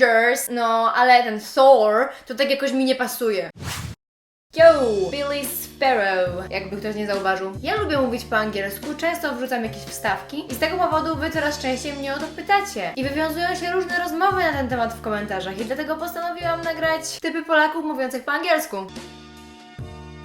Avengers, no ale ten Thor to tak jakoś mi nie pasuje. Yo! Billy Sparrow, jakby ktoś nie zauważył. Ja lubię mówić po angielsku, często wrzucam jakieś wstawki i z tego powodu wy coraz częściej mnie o to pytacie. I wywiązują się różne rozmowy na ten temat w komentarzach i dlatego postanowiłam nagrać typy Polaków mówiących po angielsku.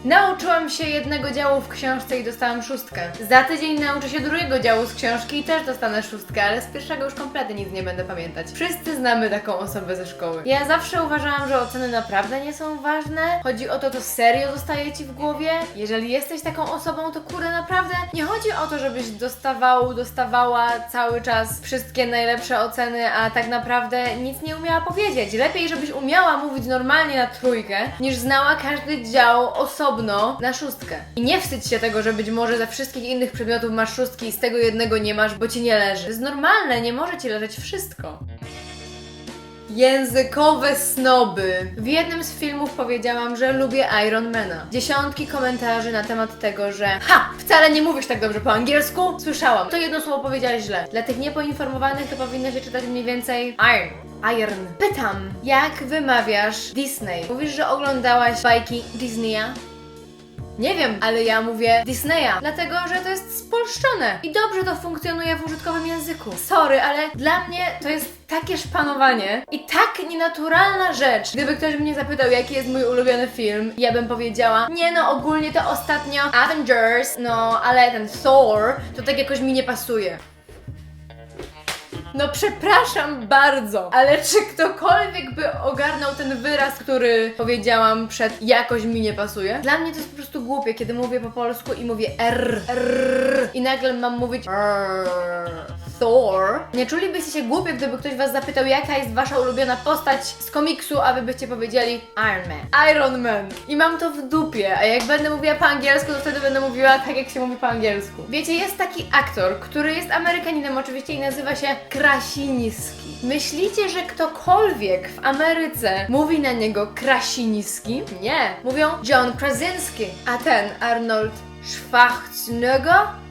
Nauczyłam się jednego działu w książce i dostałam szóstkę. Za tydzień nauczę się drugiego działu z książki i też dostanę szóstkę, ale z pierwszego już kompletnie nic nie będę pamiętać. Wszyscy znamy taką osobę ze szkoły. Ja zawsze uważałam, że oceny naprawdę nie są ważne. Chodzi o to, to serio zostaje ci w głowie. Jeżeli jesteś taką osobą, to kurde naprawdę nie chodzi o to, żebyś dostawał, dostawała cały czas wszystkie najlepsze oceny, a tak naprawdę nic nie umiała powiedzieć. Lepiej, żebyś umiała mówić normalnie na trójkę, niż znała każdy dział osobno na szóstkę. I nie wstydź się tego, że być może ze wszystkich innych przedmiotów masz szóstki i z tego jednego nie masz, bo ci nie leży. To jest normalne, nie może ci leżeć wszystko. Językowe snoby. W jednym z filmów powiedziałam, że lubię Ironmana. Dziesiątki komentarzy na temat tego, że ha, wcale nie mówisz tak dobrze po angielsku. Słyszałam. To jedno słowo powiedziałaś źle. Dla tych niepoinformowanych to powinno się czytać mniej więcej Iron. Iron. Pytam, jak wymawiasz Disney? Mówisz, że oglądałaś bajki Disneya? Nie wiem, ale ja mówię Disneya, dlatego że to jest spolszczone i dobrze to funkcjonuje w użytkowym języku. Sorry, ale dla mnie to jest takie szpanowanie i tak nienaturalna rzecz. Gdyby ktoś mnie zapytał, jaki jest mój ulubiony film, ja bym powiedziała, nie no, ogólnie to ostatnio Avengers, no ale ten Thor, to tak jakoś mi nie pasuje. No przepraszam bardzo, ale czy ktokolwiek by ogarnął ten wyraz, który powiedziałam przed jakoś mi nie pasuje? Dla mnie to jest po prostu głupie, kiedy mówię po polsku i mówię R, R i nagle mam mówić R. Thor. Nie czulibyście się głupie, gdyby ktoś was zapytał, jaka jest wasza ulubiona postać z komiksu, a wy byście powiedzieli Iron Man. Iron Man. I mam to w dupie, a jak będę mówiła po angielsku, to wtedy będę mówiła tak, jak się mówi po angielsku. Wiecie, jest taki aktor, który jest Amerykaninem oczywiście i nazywa się Krasiński. Myślicie, że ktokolwiek w Ameryce mówi na niego Krasiński? Nie. Mówią John Krasinski. A ten Arnold Schwarzenegger?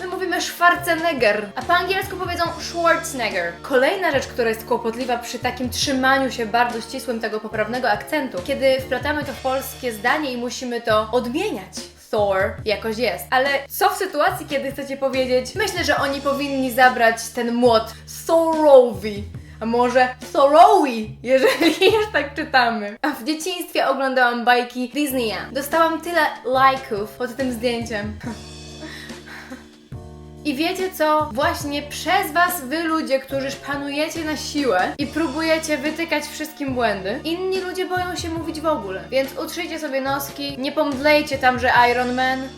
My mówimy Schwarzenegger, a po angielsku powiedzą Schwarzenegger. Kolejna rzecz, która jest kłopotliwa przy takim trzymaniu się bardzo ścisłym tego poprawnego akcentu, kiedy wplatamy to w polskie zdanie i musimy to odmieniać. Thor jakoś jest. Ale co w sytuacji, kiedy chcecie powiedzieć, myślę, że oni powinni zabrać ten młot Thorowi. A może Thorowi, jeżeli już tak czytamy. A w dzieciństwie oglądałam bajki Disneya. Dostałam tyle lajków pod tym zdjęciem. I wiecie co? Właśnie przez was, wy ludzie, którzy szpanujecie na siłę i próbujecie wytykać wszystkim błędy, inni ludzie boją się mówić w ogóle. Więc utrzyjcie sobie noski, nie pomdlejcie tam, że Iron Man.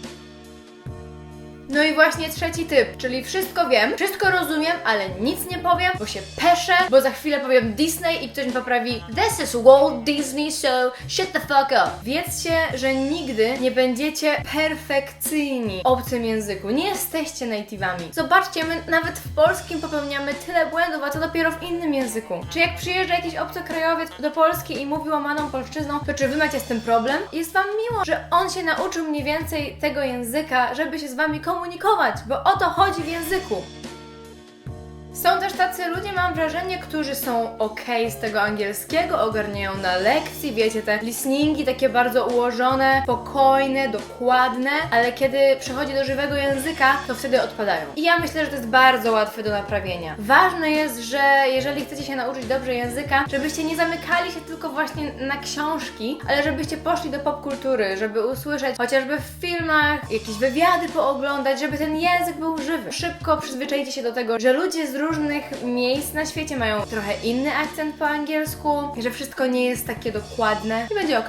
No i właśnie trzeci typ, czyli wszystko wiem, wszystko rozumiem, ale nic nie powiem, bo się peszę, bo za chwilę powiem Disney i ktoś mi poprawi This is Walt Disney, so shut the fuck up. Wiedzcie, że nigdy nie będziecie perfekcyjni w obcym języku. Nie jesteście native'ami. Zobaczcie, my nawet w polskim popełniamy tyle błędów, a to dopiero w innym języku. Czy jak przyjeżdża jakiś obcokrajowiec do Polski i mówi łamaną polszczyzną, to czy wy macie z tym problem? Jest wam miło, że on się nauczył mniej więcej tego języka, żeby się z wami komunikować, bo o to chodzi w języku. Są też tacy ludzie, mam wrażenie, którzy są ok z tego angielskiego, ogarniają na lekcji, wiecie, te listeningi takie bardzo ułożone, spokojne, dokładne, ale kiedy przechodzi do żywego języka, to wtedy odpadają. I ja myślę, że to jest bardzo łatwe do naprawienia. Ważne jest, że jeżeli chcecie się nauczyć dobrze języka, żebyście nie zamykali się tylko właśnie na książki, ale żebyście poszli do popkultury, żeby usłyszeć chociażby w filmach, jakieś wywiady pooglądać, żeby ten język był żywy. Szybko przyzwyczajcie się do tego, że ludzie z różnych miejsc na świecie mają trochę inny akcent po angielsku, że wszystko nie jest takie dokładne i będzie ok.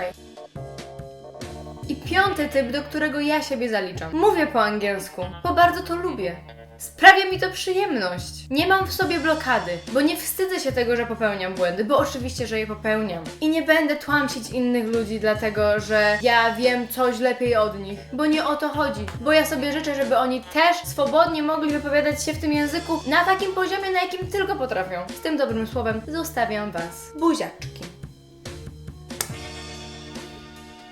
I piąty typ, do którego ja siebie zaliczam. Mówię po angielsku, bo bardzo to lubię. Sprawia mi to przyjemność. Nie mam w sobie blokady, bo nie wstydzę się tego, że popełniam błędy, bo oczywiście, że je popełniam. I nie będę tłamsić innych ludzi dlatego, że ja wiem coś lepiej od nich, bo nie o to chodzi. Bo ja sobie życzę, żeby oni też swobodnie mogli wypowiadać się w tym języku na takim poziomie, na jakim tylko potrafią. Z tym dobrym słowem zostawiam Was. Buziaczki.